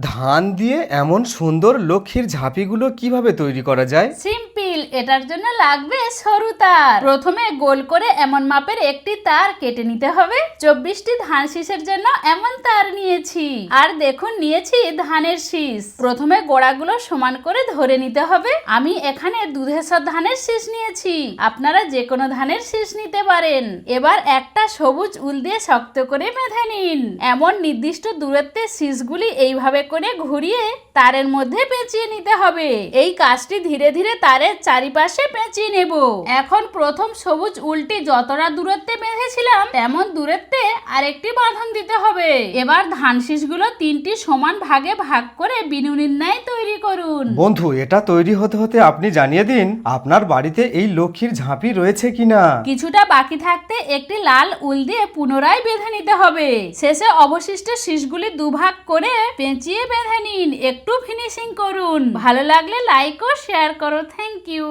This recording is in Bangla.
ধান দিয়ে এমন সুন্দর লক্ষ্মীর ঝাঁপিগুলো কীভাবে তৈরি করা যায়? সিম্পল, এটার জন্য লাগবে সরু তার। প্রথমে গোল করে এমন মাপের একটি তার কেটে নিতে হবে। চব্বিশটি ধান শীষের জন্য এমন তার নিয়েছি। আর দেখুন, নিয়েছি ধানের শীষ। প্রথমে গোড়াগুলো সমান করে ধরে নিতে হবে। আমি এখানে দুধেশ্বর ধানের শীষ নিয়েছি। আপনারা যে কোনো ধানের শীষ নিতে পারেন। এবার একটা সবুজ উল দিয়ে শক্ত করে বেঁধে নিন। এমন নির্দিষ্ট দূরত্বে শীষগুলি এইভাবে করে ঘুরিয়ে তারের মধ্যে পেঁচিয়ে নিতে হবে। এই কাজটি ধীরে ধীরে তারের চারিপাশে পেঁচিয়ে নেব। এখন প্রথম সবুজ উলটি যতটা দূরত্বে বেঁধেছিলাম, তেমন দূরত্বে আরেকটি বাঁধন দিতে হবে। এবার ধান শীষগুলো তিনটি সমান ভাগে ভাগ করে বিনুনির ন্যায় তৈরি করুন। বন্ধু এটা তৈরি হতে হতে আপনি জানিয়ে দিন আপনার বাড়িতে এই লক্ষ্মীর ঝাঁপি রয়েছে কিনা? কিছুটা বাকি থাকতে একটি লাল উল দিয়ে পুনরায় বেঁধে নিতে হবে। শেষে অবশিষ্ট শীষগুলি দুভাগ করে পেঁচিয়ে বেঁধে নিন। একটু ফিনিশিং করুন। ভালো লাগলে লাইক ও শেয়ার করো। Thank you